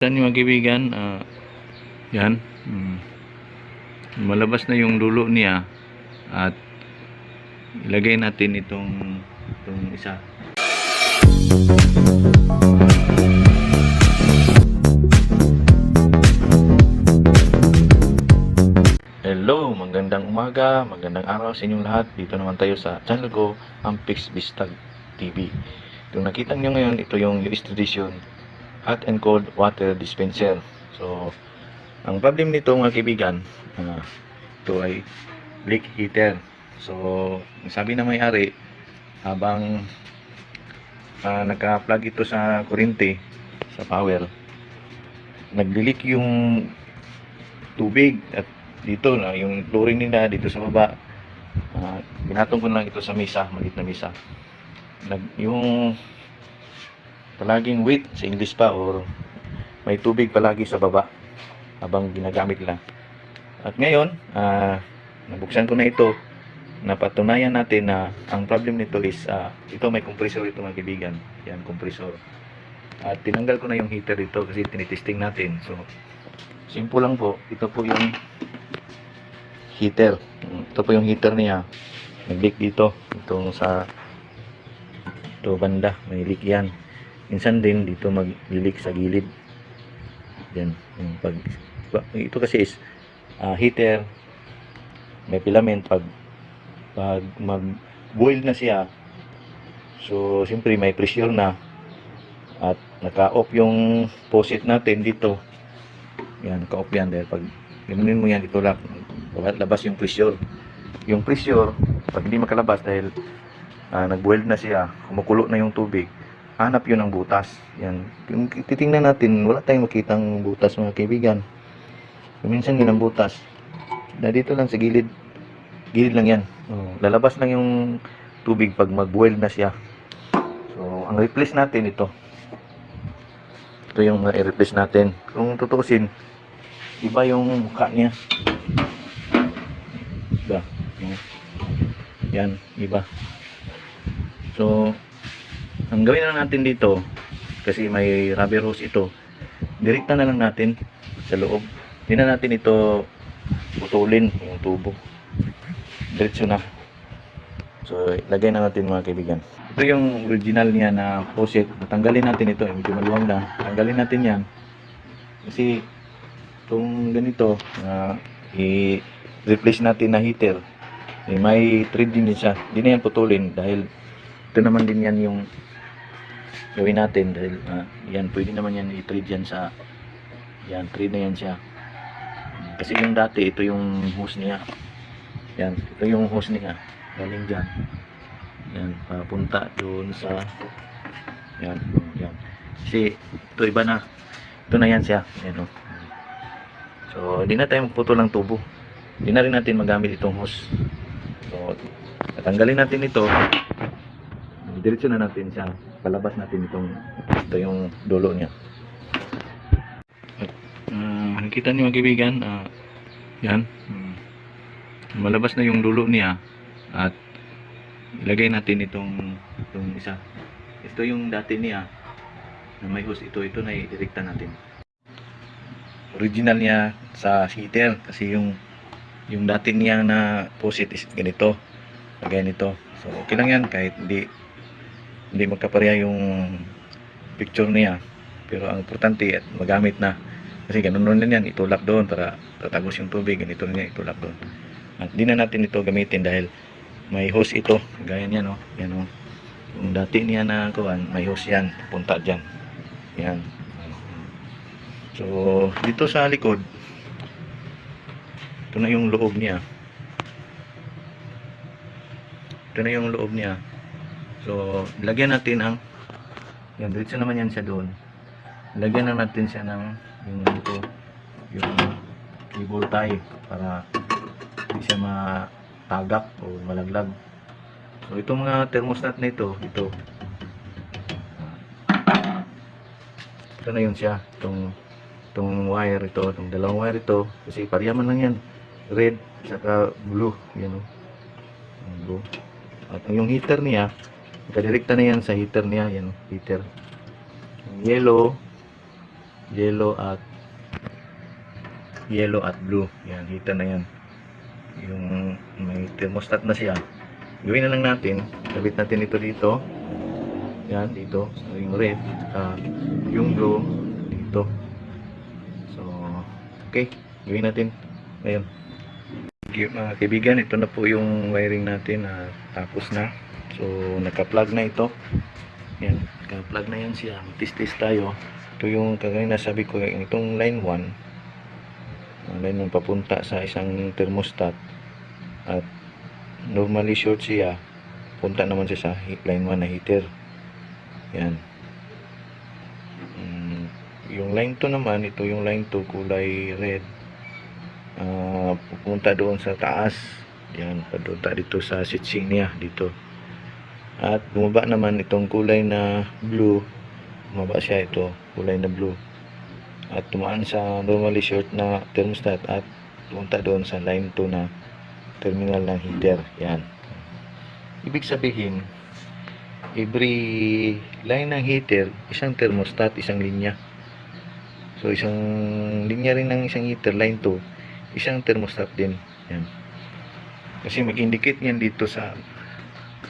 Yan yung mga kaibigan, ah, yan. mm, malabas na yung dulo niya at ilagay natin itong itong isa. Hello, magandang umaga, magandang araw sa inyong lahat. Dito naman tayo sa channel ko, ang Pix Bistag TV. Kung nakita nyo ngayon, ito yung US Tradition hot and cold water dispenser. So, ang problem nito mga kaibigan, ah, ito ay leak heater. So, sabi na may-ari, habang ah, naka-plug ito sa kuryente, sa power, nag-leak yung tubig at dito na yung flooring nila dito sa baba uh, binatong ko lang ito sa misa maliit na misa nag yung palaging wet sa English pa or may tubig palagi sa baba habang ginagamit nila at ngayon ah, nabuksan ko na ito. Napatunayan natin na ang problem nito is ah, ito may compressor ito mga kaibigan yan compressor. At tinanggal ko na yung heater dito kasi tinitesting natin. So simple lang po. Ito po yung heater. Ito po yung heater niya. Nag-leak dito. Itong sa ito banda. May leak yan minsan din dito mag-leak sa gilid. Yan yung pag ito kasi is ah, heater. May filament pag pag mag boil na siya. So siyempre may pressure na. At naka-off yung faucet natin dito. Yan naka-off yan dahil pag Ganunin mo yan, ito lang. Labas yung pressure. Yung pressure, pag hindi makalabas dahil ah, nag-boiled na siya, kumukulo na yung tubig, hanap yun ng butas. Yan. Yung titingnan natin, wala tayong makitang butas mga kaibigan. Minsan yun ang butas. Na dito lang sa gilid. Gilid lang yan. Oh, lalabas lang yung tubig pag mag-boil na siya. So, ang replace natin ito. Ito yung i-replace natin. Kung tutusin, iba yung mukha niya. Iba. Yan, iba. So, ang gawin na natin dito, kasi may rubber hose ito, direkta na lang natin sa loob. Hindi na natin ito putulin yung tubo. Diretso na. So, lagay na natin mga kaibigan. Ito yung original niya na faucet. Tanggalin natin ito. Medyo maluwang lang. Tanggalin natin yan. Kasi itong ganito na i-replace natin na heater eh, may thread din siya hindi na yan putulin dahil ito naman din yan yung gawin natin dahil ah, yan pwede naman yan i-thread yan sa yan thread na yan siya kasi yung dati ito yung hose niya yan ito yung hose niya galing dyan yan papunta doon sa yan yan kasi ito iba na ito na yan siya yan o So, hindi na tayo magputol ng tubo. Hindi na rin natin magamit itong hose. So, tatanggalin natin ito. Diretso na natin siya. Palabas natin itong ito yung dulo niya. At, ah, nakita niyo mga kaibigan, ah, yan. Mm. malabas na yung dulo niya at ilagay natin itong itong isa. Ito yung dati niya na may hose ito. Ito na i-direkta natin original niya sa heater kasi yung yung dati niya na faucet is ganito lagay nito so okay lang yan kahit hindi hindi magkapareha yung picture niya. Pero ang importante at magamit na. Kasi ganun rin yan itulak doon para tatagos yung tubig. Ganito rin yan itulak doon. At di na natin ito gamitin dahil may hose ito. Gaya niya no yan no yung dati niya na kuhan may hose yan. Punta dyan. Yan. So, dito sa likod, ito na yung loob niya. Ito na yung loob niya. So, lagyan natin ang yan, diretso naman yan siya doon. Lagyan na natin siya ng yung ito, yung cable tie para hindi siya matagak o malaglag. So, itong mga thermostat na ito, ito, ito na yun siya, itong itong wire ito, itong dalawang wire ito, kasi pariyaman lang yan. Red, saka blue, yan o. Blue. At yung heater niya, nakadirekta na yan sa heater niya, yan heater. Yellow, yellow at yellow at blue. Yan, hita na yan. Yung may thermostat na siya. Gawin na lang natin, kabit natin ito dito. Yan, dito. So, yung red, ah, yung blue, dito. So, okay. Gawin natin. Ngayon. Mga kaibigan, ito na po yung wiring natin na tapos na. So, naka-plug na ito. Yan, naka-plug na yan siya. Tis-tis tayo. Ito yung kagaya sabi ko, itong line 1. uh, line 1 papunta sa isang thermostat. At normally short siya. Punta naman siya sa line 1 na heater. Yan. Mm, yung line 2 naman, ito yung line 2 kulay red. Ah, pupunta doon sa taas. Yan, papunta dito sa switching niya dito. At bumaba naman itong kulay na blue. Bumaba siya ito, kulay na blue. At tumaan sa normally short na thermostat at pumunta doon sa line 2 na terminal ng heater. Yan. Ibig sabihin, every line ng heater, isang thermostat, isang linya. So, isang linya rin ng isang heater, line 2, isang thermostat din. Yan. Kasi mag-indicate yan dito sa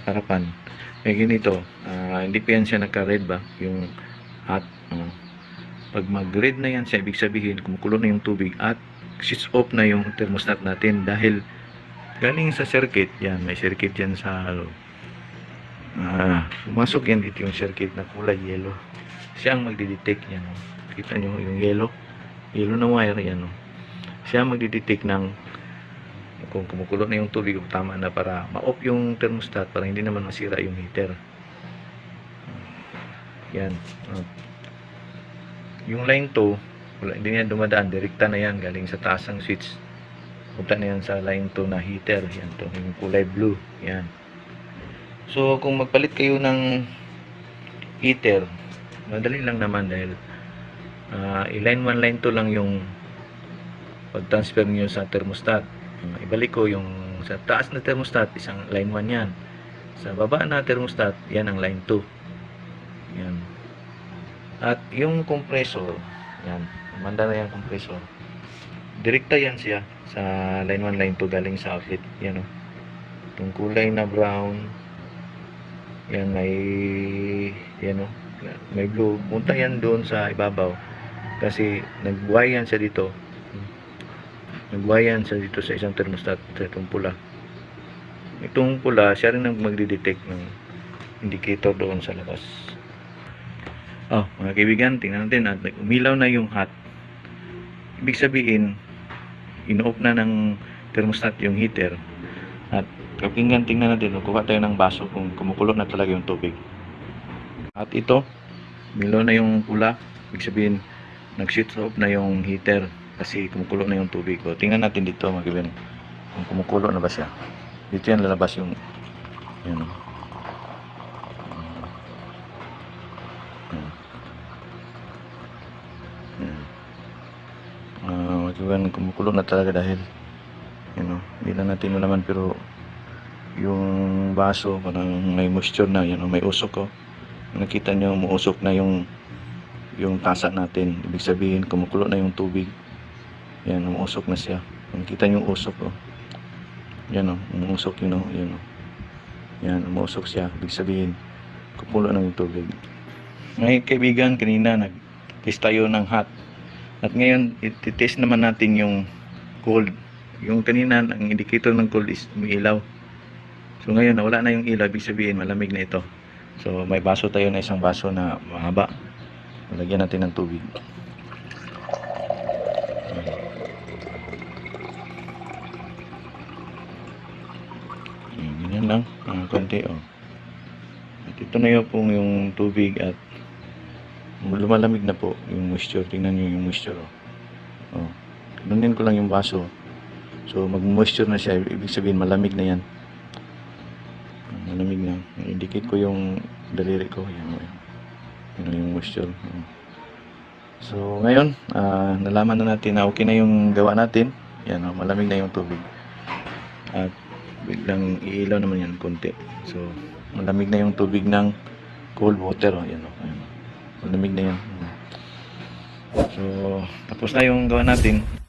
harapan. May ganito, ah, hindi pa yan siya naka-red ba? Yung hot. ah. pag mag-red na yan siya, ibig sabihin, kumukulo na yung tubig at switch off na yung thermostat natin dahil galing sa circuit, yan, may circuit yan sa ano, ah, pumasok yan dito yung circuit na kulay yellow. Siya ang magdidetect yan. Oh. Kita nyo yung yellow. Yellow na wire yan. Oh. Siya ang magdidetect ng kung kumukulo na yung tubig tama na para ma-off yung thermostat para hindi naman masira yung heater. Yan. Yung line 2, wala, hindi yan dumadaan. Direkta na yan galing sa taas ng switch. Punta na yan sa line 2 na heater. Yan to, yung kulay blue. Yan. So, kung magpalit kayo ng heater, madali lang naman dahil ah, i-line 1, line 2 lang yung pag-transfer niyo sa thermostat. Ibalik ko yung sa taas na thermostat, isang line 1 yan. Sa baba na thermostat, yan ang line 2. Yan. At yung compressor, yan, manda na yung compressor. Direkta yan siya sa line 1, line 2 galing sa outlet. Yan o. Itong kulay na brown, yan may, yan o, may blue. Punta yan doon sa ibabaw. Kasi nagbuhay yan siya dito. Nagbuhay yan siya dito sa isang thermostat. Sa itong pula. Itong pula, siya rin ang magdidetect ng indicator doon sa labas. Oh, mga kaibigan, tingnan natin at umilaw na yung hot. Ibig sabihin, ino-off na ng thermostat yung heater. At kapinggan, tingnan natin, kuha tayo ng baso kung kumukulo na talaga yung tubig. At ito, umilaw na yung pula. Ibig sabihin, nag-switch off na yung heater kasi kumukulo na yung tubig. O, tingnan natin dito, mga kaibigan, kung kumukulo na ba siya. Dito yan lalabas yung, oh. Yan. Ah, mga kaibigan, kumukulo na talaga dahil you know, hindi na natin malaman pero yung baso parang may moisture na yan may usok ko nakita nyo umuusok na yung yung tasa natin ibig sabihin kumukulo na yung tubig yan umuusok na siya. Nakita nyo yung usok oh. yan oh umuusok yun oh yan oh yan umuusok siya. Ibig sabihin kumukulo na yung tubig. Ngayon kaibigan kanina nag test tayo ng hot. At ngayon ititest naman natin yung cold. Yung kanina ang indicator ng cold is umiilaw so ngayon nawala na yung ilaw. Ibig sabihin malamig na ito. So may baso tayo na isang baso na mahaba. Lagyan natin ng tubig Ganyan lang ang konti oh. at ito na yung pong yung tubig at lumalamig na po yung moisture tingnan nyo yung moisture oh. oh. Ganunin ko lang yung baso So mag-moisture na siya, ibig sabihin malamig na yan. Malamig na. Indicate ko yung daliri ko, yan, yan. Yan yung moisture. So ngayon, ah, nalaman na natin na okay na yung gawa natin. Yan, oh, malamig na yung tubig. At biglang iilaw naman yan konti. So malamig na yung tubig ng cold water. Oh, yan, oh, yan. Malamig na yan. So, tapos na yung gawa natin.